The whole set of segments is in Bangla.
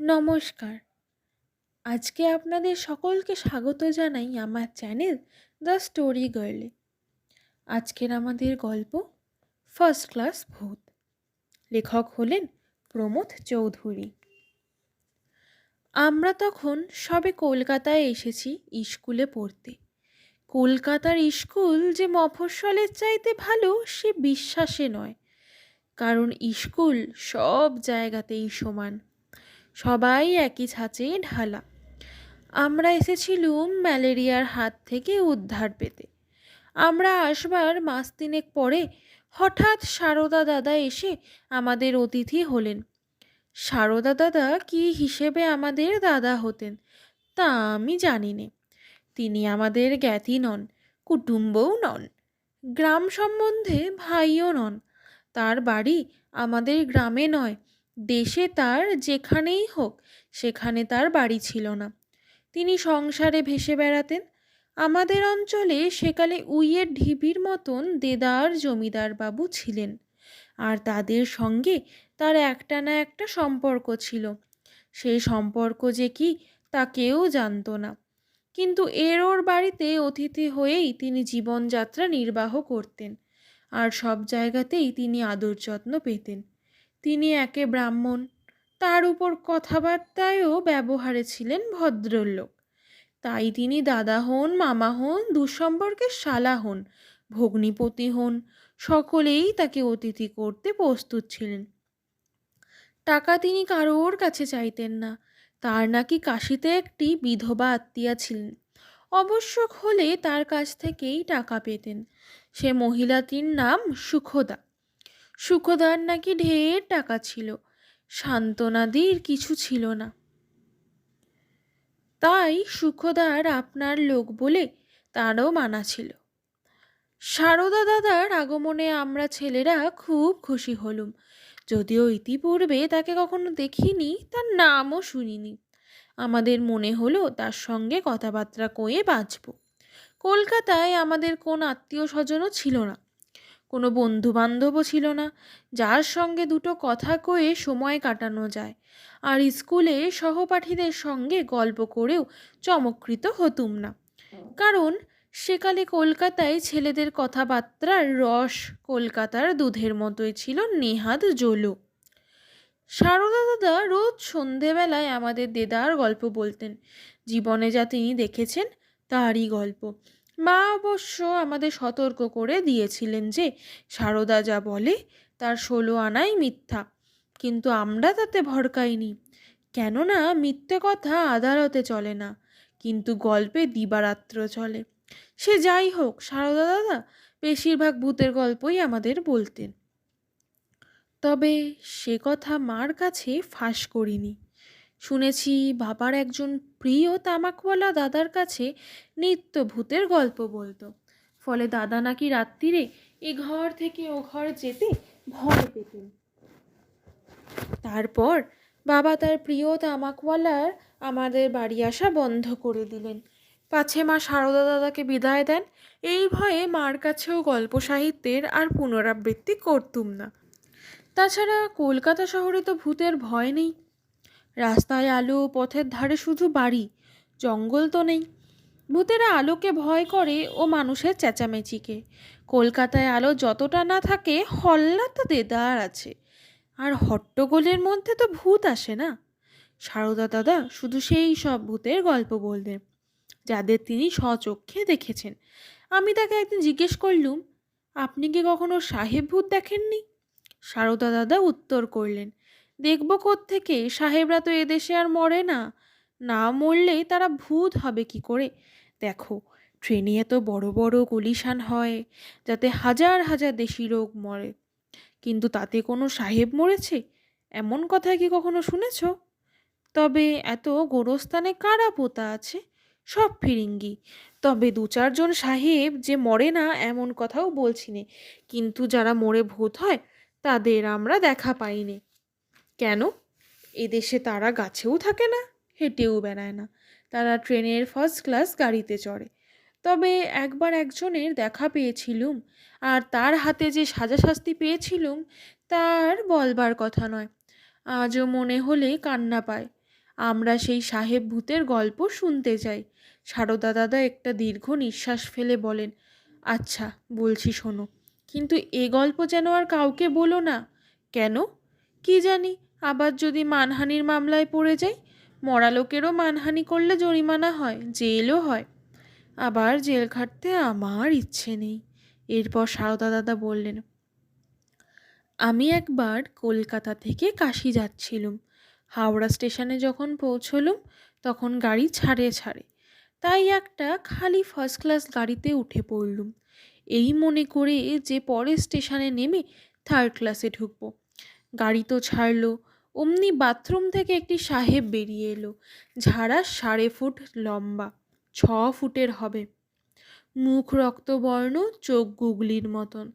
নমস্কার। আজকে আপনাদের সকলকে স্বাগত জানাই আমার চ্যানেল দ্য স্টোরি গার্লে। আজকের আমাদের গল্প ফার্স্ট ক্লাস ভূত। লেখক হলেন প্রমোদ চৌধুরী। আমরা তখন সবে কলকাতায় এসেছি স্কুলে পড়তে। কলকাতার স্কুল যে মফস্বলের চাইতে ভালো সে বিশ্বাসে নয়। কারণ স্কুল সব জায়গাতেই সমান। সবাই একই ছাঁচে ঢালা। আমরা এসেছিলুম ম্যালেরিয়ার হাত থেকে উদ্ধার পেতে। আমরা আসবার মাস তিনেক পরে হঠাৎ সারদা দাদা এসে আমাদের অতিথি হলেন। সারদা দাদা কি হিসেবে আমাদের দাদা হতেন তা আমি জানি নে। তিনি আমাদের জ্ঞাতি নন, কুটুম্বও নন, গ্রাম সম্বন্ধে ভাইও নন। তার বাড়ি আমাদের গ্রামে নয় দেশে তার যেখানেই হোক, সেখানে তার বাড়ি ছিল না। তিনি সংসারে ভেসে বেড়াতেন। আমাদের অঞ্চলে সেকালে উইয়ের ঢিবির মতন দেদার জমিদার বাবু ছিলেন। আর তাদের সঙ্গে তার একটা না একটা সম্পর্ক ছিল। সেই সম্পর্ক যে কি, তা কেউ জানতো না। কিন্তু এর ওর বাড়িতে অতিথি হয়েই তিনি জীবনযাত্রা নির্বাহ করতেন। আর সব জায়গাতেই তিনি আদর যত্ন পেতেন। তিনি একে ব্রাহ্মণ। তার উপর কথাবার্তায়ও ব্যবহারে ছিলেন ভদ্রলোক। তাই তিনি দাদা হন, মামা হন দুঃসম্পর্কের শালা হন, ভগ্নিপতি হন, সকলেই তাকে অতিথি করতে প্রস্তুত ছিলেন। টাকা তিনি কারোর কাছে চাইতেন না। তার নাকি কাশিতে একটি বিধবা আত্মীয়া ছিলেন। অবশ্যক হলে তার কাছ থেকেই টাকা পেতেন। সে মহিলাটির নাম সুখদা। সুখদার নাকি ঢের টাকা ছিল? সান্ত্বনাদির কিছু ছিল না। তাই সুখদার আপনার লোক বলে তারও মানা ছিল। সারদা দাদার আগমনে আমরা ছেলেরা খুব খুশি হলুম। যদিও ইতিপূর্বে তাকে কখনো দেখিনি, তার নামও শুনিনি। আমাদের মনে হলো তার সঙ্গে কথাবার্তা কয়ে বাঁচব। কলকাতায় আমাদের কোন আত্মীয় স্বজনও ছিল না। কোনো বন্ধু বান্ধবও ছিল না, যার সঙ্গে দুটো কথা কয়ে সময় কাটানো যায়। আর স্কুলে সহপাঠীদের সঙ্গে গল্প করেও চমৎকৃত হতুম না। কারণ সেকালে কলকাতায় ছেলেদের কথাবার্তার রস কলকাতার দুধের মতোই ছিল নেহাত জলো। সারদা দাদা রোজ সন্ধেবেলায় আমাদের দেদার গল্প বলতেন। জীবনে যা তিনি দেখেছেন, তারই গল্প। মা অবশ্য আমাদের সতর্ক করে দিয়েছিলেন যে, সারদা যা বলে তার ষোলো আনাই মিথ্যা, কিন্তু আমরা তাতে ভরকাইনি। কেননা মিথ্যে কথা আদালতে চলে না, কিন্তু গল্পে দিবারাত্র চলে। সে যাই হোক, সারদা দাদা বেশিরভাগ ভূতের গল্পই আমাদের বলতেন। তবে সে কথা মার কাছে ফাঁস করিনি। শুনেছি বাবার একজন প্রিয় তামাকওয়ালা দাদার কাছে নিত্য ভূতের গল্প বলতো। ফলে দাদা নাকি রাত্রিরে এ ঘর থেকে ও ঘর যেতে ভয় পেতেন। তারপর বাবা তার প্রিয় তামাকওয়ালার আমাদের বাড়ি আসা বন্ধ করে দিলেন। পাছে মা সারদা দাদাকে বিদায় দেন। এই ভয়ে মার কাছেও গল্প সাহিত্যের আর পুনরাবৃত্তি করতুম না। তাছাড়া কলকাতা শহরে তো ভূতের ভয় নেই। রাস্তায় আলো, পথের ধারে শুধু বাড়ি, জঙ্গল তো নেই। ভূতেরা আলোকে ভয় করে ও মানুষের চেঁচামেচিকে। কলকাতায় আলো যতটা না থাকে হল্লা তো দেদার আছে। আর হট্টগোলের মধ্যে তো ভূত আসে না। সারদা দাদা শুধু সেই সব ভূতের গল্প বলতেন যাদের তিনি স্বচক্ষে দেখেছেন। আমি তাকে একদিন জিজ্ঞেস করলুম, আপনি কি কখনো সাহেব ভূত দেখেননি? সারদা দাদা উত্তর করলেন দেখব থেকে সাহেবরা তো এদেশে আর মরে না। না মরলেই তারা ভূত হবে কি করে? দেখো, ট্রেনে এত বড় বড় গুলিশান হয় যাতে হাজার হাজার দেশি লোক মরে। কিন্তু তাতে কোনো সাহেব মরেছে? এমন কথা কি কখনো শুনেছ? তবে এত গোরস্থানে কারা পোতা আছে? সব ফিরিঙ্গি। তবে দু চারজন সাহেব যে মরে না, এমন কথাও বলছি কিন্তু যারা মরে ভূত হয়, তাদের আমরা দেখা পাইনি কেন? এদেশে তারা গাছেও থাকে না, হেঁটেও বেড়ায় না। তারা ট্রেনের ফার্স্ট ক্লাস গাড়িতে চড়ে। তবে একবার একজনের দেখা পেয়েছিলুম, আর তার হাতে যে সাজা শাস্তি পেয়েছিলুম, তার বলবার কথা নয়। আজও মনে হলে কান্না পায়। আমরা সেই সাহেব ভূতের গল্প শুনতে চাই সারদা দাদা একটা দীর্ঘ নিঃশ্বাস ফেলে বলেন আচ্ছা বলছি শোনো, কিন্তু এ গল্প যেন আর কাউকে বলো না। কেন? কি জানি আবার যদি মানহানির মামলায় পড়ে যাই, মরা লোকেরও মানহানি করলে জরিমানা হয়, জেলও হয়। আবার জেল খাটতে আমার ইচ্ছে নেই। এরপর সারদা দাদা বললেন, আমি একবার কলকাতা থেকে কাশি যাচ্ছিলুম। হাওড়া স্টেশনে যখন পৌঁছলুম, তখন গাড়ি ছাড়ে ছাড়ে। তাই একটা খালি ফার্স্ট ক্লাস গাড়িতে উঠে পড়লুম। এই মনে করে যে পরে স্টেশনে নেমে থার্ড ক্লাসে ঢুকবো। গাড়ি তো ছাড়লো অমনি বাথরুম থেকে একটি সাহেব বেরিয়ে এলো। ঝাড়া সাড়ে ফুট লম্বা, ছ ফুটের হবে। মুখ রক্তবর্ণ, চোখ গুগলির মতন।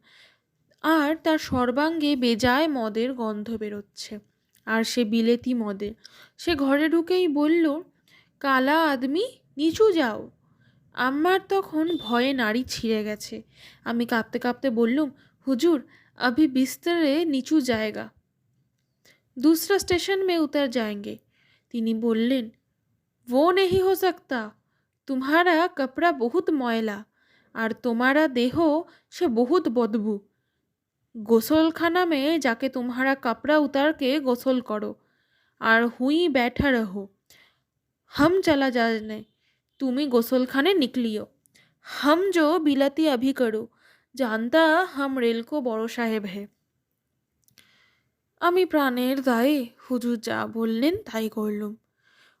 আর তার সর্বাঙ্গে বেজায় মদের গন্ধ বেরোচ্ছে। আর সে বিলেতি মদে। সে ঘরে ঢুকেই বলল, কালা আদমি, নিচু যাও। আমার তখন ভয়ে নাড়ি ছিঁড়ে গেছে। আমি কাঁপতে কাঁপতে বললুম, হুজুর अभी বিস্তরে নিচু জায়গা। दूसरा स्टेशन में उतर जाएंगे তিনি বললেন वो नहीं हो सकता तुम्हारा कपड़ा बहुत ময়লা আর তোমারা দেহ সে বহুত বদবু গোসলখানা में जाके तुम्हारा कपड़ा उतार के गोसल करो আর হুই बैठा रहो हम चला जाने তুমি গোসলখানে নিকলিও हम जो बिलती अभी करो জানতা হাম রেলকো বড় সাহেব হে আমি প্রাণের দায়ে হুজুর যা বললেন তাই করলুম।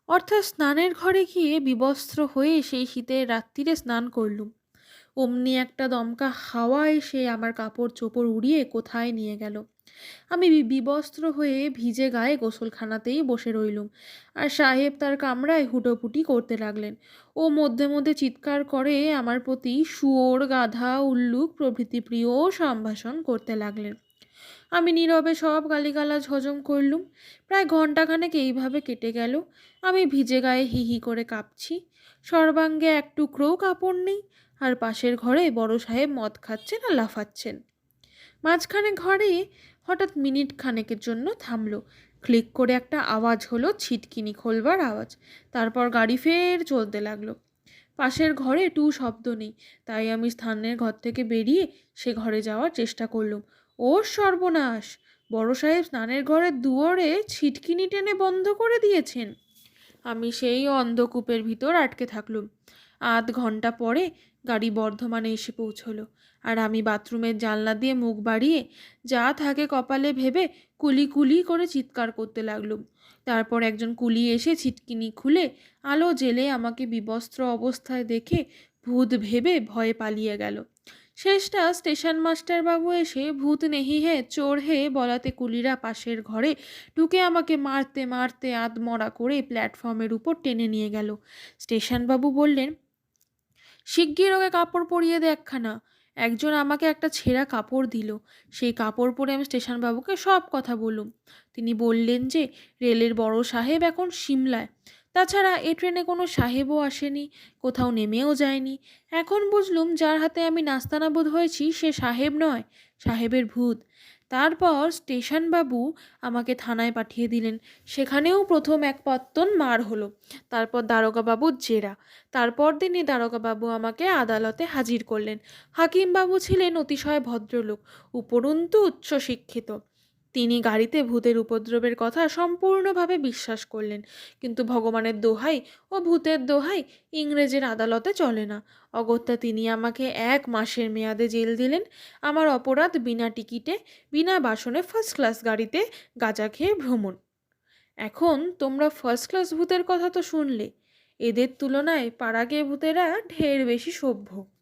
অর্থাৎ স্নানের ঘরে গিয়ে বিবস্ত্র হয়ে সেই শীতের রাত্রিরে স্নান করলুম। অমনি একটা দমকা হাওয়া এসে আমার কাপড় চোপড় উড়িয়ে কোথায় নিয়ে গেল। আমি বিবস্ত্র হয়ে ভিজে গায়ে গোসলখানাতেই বসে রইলুম আর সাহেব তার কামরায় হুটোপুটি করতে লাগলেন। ও মধ্যে মধ্যে চিৎকার করে আমার প্রতি শুয়োর গাধা, উল্লুক প্রভৃতি প্রিয় সম্ভাষণ করতে লাগলেন। আমি নীরবে সব গালিগালাজ হজম করলুম। প্রায় ঘণ্টাখানেক এইভাবে কেটে গেল। আমি ভিজে গায়ে হি হি করে কাঁপছি। সর্বাঙ্গে এক টুকরোও কাপড় নেই। আর পাশের ঘরে বড় সাহেব মদ খাচ্ছেন আর লাফাচ্ছেন। মাঝখানে ঘরে হঠাৎ মিনিট খানেকের জন্য থামলো। ক্লিক করে একটা আওয়াজ হলো ছিটকিনি খোলবার আওয়াজ। তারপর গাড়ি ফের চলতে লাগল। পাশের ঘরে টু শব্দ নেই। তাই আমি স্থানের ঘর থেকে বেরিয়ে সে ঘরে যাওয়ার চেষ্টা করলুম। ও সর্বনাশ। বড় সাহেব স্নানের ঘরের দুয়ারে ছিটকিনি টেনে বন্ধ করে দিয়েছেন। আমি সেই অন্ধকূপের ভিতর আটকে থাকলুম। আধ ঘণ্টা পরে গাড়ি বর্ধমানে এসে পৌঁছলো আর আমি বাথরুমের জানলা দিয়ে মুখ বাড়িয়ে যা থাকে কপালে ভেবে কুলি কুলি করে চিৎকার করতে লাগলুম। তারপর একজন কুলি এসে ছিটকিনি খুলে আলো জেলে আমাকে বিবস্ত্র অবস্থায় দেখে ভূত ভেবে ভয়ে পালিয়ে গেল। শেষটা স্টেশন মাস্টার বাবু এসে ভূত নেহি হে, চোর হে, বলাতে কুলিরা পাশের ঘরে ঢুকে আমাকে মারতে মারতে আধমরা করে প্ল্যাটফর্মের উপর টেনে নিয়ে গেল। স্টেশনবাবু বললেন, শিগগির ওকে কাপড় পরিয়ে দে একখানা। একজন আমাকে একটা ছেঁড়া কাপড় দিল। সেই কাপড় পরে আমি স্টেশনবাবুকে সব কথা বললুম। তিনি বললেন যে, রেলের বড় সাহেব এখন সিমলায়। তাছাড়া এ ট্রেনে কোনো সাহেবও আসেনি, কোথাও নেমেও যায়নি। এখন বুঝলুম যার হাতে আমি নাস্তানাবোধ হয়েছি সে সাহেব নয়, সাহেবের ভূত। তারপর স্টেশনবাবু আমাকে থানায় পাঠিয়ে দিলেন। সেখানেও প্রথম এক পত্তন মার হলো। তারপর দারোগাবাবুর জেরা। তারপর দিনই দারোগাবাবু আমাকে আদালতে হাজির করলেন। হাকিমবাবু ছিলেন অতিশয় ভদ্রলোক, উপরন্তু উচ্চশিক্ষিত। তিনি গাড়িতে ভূতের উপদ্রবের কথা সম্পূর্ণভাবে বিশ্বাস করলেন। কিন্তু ভগবানের দোহাই ও ভূতের দোহাই ইংরেজের আদালতে চলে না। অগত্যা তিনি আমাকে এক মাসের মেয়াদে জেল দিলেন। আমার অপরাধ বিনা টিকিটে, বিনা বাসনে ফার্স্ট ক্লাস গাড়িতে গাঁজা খেয়ে ভ্রমণ। এখন তোমরা ফার্স্ট ক্লাস ভূতের কথা তো শুনলে। এদের তুলনায় পাড়াগে ভূতেরা ঢের বেশি সভ্য।